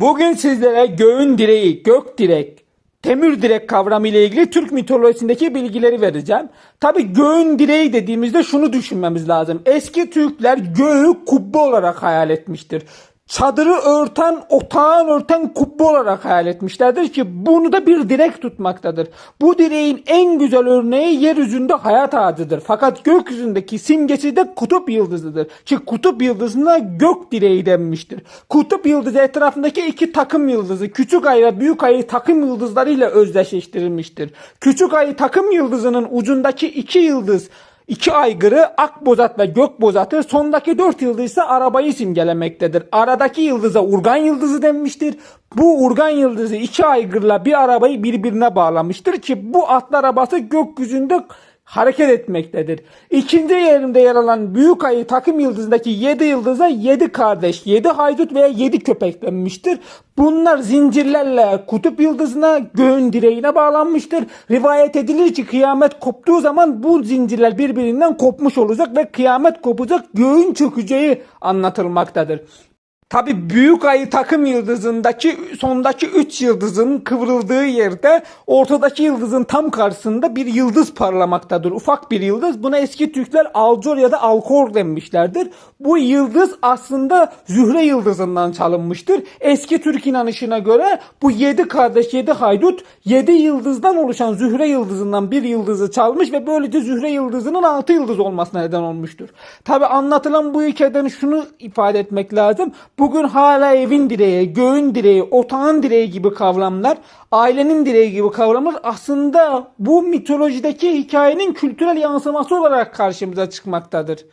Bugün sizlere göğün direği, gök direk, temür direk kavramı ile ilgili Türk mitolojisindeki bilgileri vereceğim. Tabi göğün direği dediğimizde şunu düşünmemiz lazım. Eski Türkler göğü kubbe olarak hayal etmiştir. Çadırı örten, otağın örten kubbe olarak hayal etmişlerdir ki bunu da bir direk tutmaktadır. Bu direğin en güzel örneği yeryüzünde hayat ağacıdır. Fakat gökyüzündeki simgesi de kutup yıldızıdır. Ki kutup yıldızına gök direği denmiştir. Kutup yıldızı etrafındaki iki takım yıldızı küçük ay ve büyük ayı takım yıldızlarıyla özdeşleştirilmiştir. Küçük ayı takım yıldızının ucundaki iki yıldız İki aygırı Akbozat ve Gökbozat'ı sondaki dört yıldız ise arabayı simgelemektedir. Aradaki yıldıza urgan yıldızı denmiştir. Bu urgan yıldızı iki aygırla bir arabayı birbirine bağlamıştır ki bu atlı arabası gökyüzünde hareket etmektedir. İkinci yerinde yer alan büyük ayı takım yıldızındaki 7 yıldıza 7 kardeş, 7 haydut veya 7 köpek denmiştir. Bunlar zincirlerle kutup yıldızına, göğün direğine bağlanmıştır. Rivayet edilir ki kıyamet koptuğu zaman bu zincirler birbirinden kopmuş olacak ve kıyamet kopacak, göğün çökeceği anlatılmaktadır. Tabi büyük ayı takım yıldızındaki sondaki 3 yıldızın kıvrıldığı yerde ortadaki yıldızın tam karşısında bir yıldız parlamaktadır. Ufak bir yıldız. Buna eski Türkler Alcor ya da Alkor demişlerdir. Bu yıldız aslında Zühre yıldızından çalınmıştır. Eski Türk inanışına göre bu 7 kardeş 7 haydut 7 yıldızdan oluşan Zühre yıldızından bir yıldızı çalmış ve böylece Zühre yıldızının 6 yıldız olmasına neden olmuştur. Tabi anlatılan bu hikayeden şunu ifade etmek lazım. Bugün hala evin direği, göğün direği, otağın direği gibi kavramlar, ailenin direği gibi kavramlar aslında bu mitolojideki hikayenin kültürel yansıması olarak karşımıza çıkmaktadır.